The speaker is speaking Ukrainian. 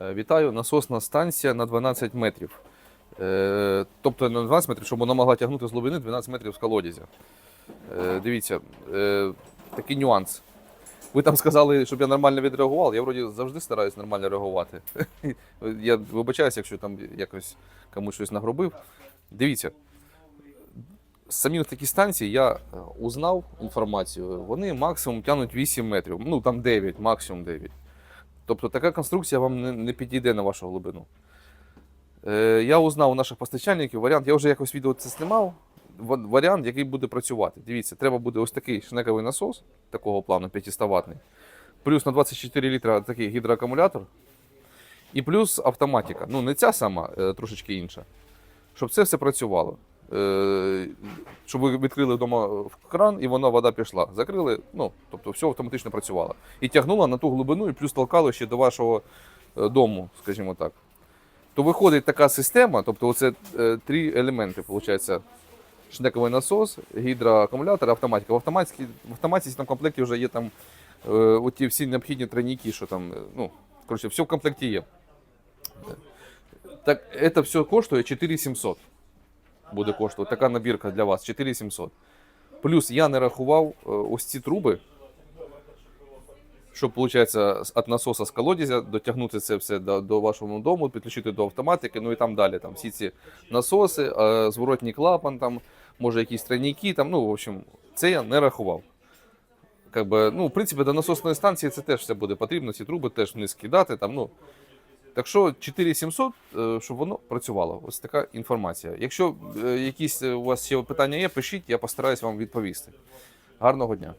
Е, Вітаю, насосна станція на 12 метрів. Е, Тобто на 12 метрів, щоб вона могла тягнути з глибини 12 метрів з колодязя. Е, Дивіться, такий нюанс. Ви там сказали, щоб я нормально відреагував. Я вроді завжди стараюсь нормально реагувати. Я вибачаюся, якщо там якось комусь щось нагробив. Дивіться, самі такі станції я узнав інформацію, вони максимум тягнуть 8 метрів, ну там 9, максимум 9. Тобто така конструкція вам не, не підійде на вашу глибину. Е, я узнав у наших постачальників варіант, я вже якось відео це знімав. Варіант, який буде працювати. Дивіться, треба буде ось такий шнековий насос такого плану 500 ватний, плюс на 24 літра такий гідроакумулятор, і плюс автоматика. Ну, не ця сама, е, трошечки інша. Щоб це все працювало. Е, щоб ви відкрили вдома кран, і вона вода пішла. Закрили, ну, тобто все автоматично працювало. І тягнула на ту глибину, і плюс толкало ще до вашого е, дому, скажімо так. То виходить така система, тобто оце е, три елементи, виходить. Шнековий насос, гідроакумулятор, автоматика. В автоматці, в автоматці там в комплекті вже є там е, оті всі необхідні тройники, що там, ну, коротше, все в комплекті є. Так, це все коштує 4700 буде коштувати. Така набірка для вас 4700. Плюс я не рахував е, ось ці труби, щоб, виходить, від насоса з колодязя дотягнути це все до, до вашого дому, підключити до автоматики, ну і там далі. Там всі ці насоси, е, зворотній клапан, там, може якісь тройники, там, ну, в общем, це я не рахував. Как би, ну, в принципі, до насосної станції це теж все буде потрібно, ці труби теж вниз кидати. Там, ну, так що 4700, е, щоб воно працювало. Ось така інформація. Якщо е, якісь е, у вас ще питання є, пишіть, я постараюсь вам відповісти. Гарного дня.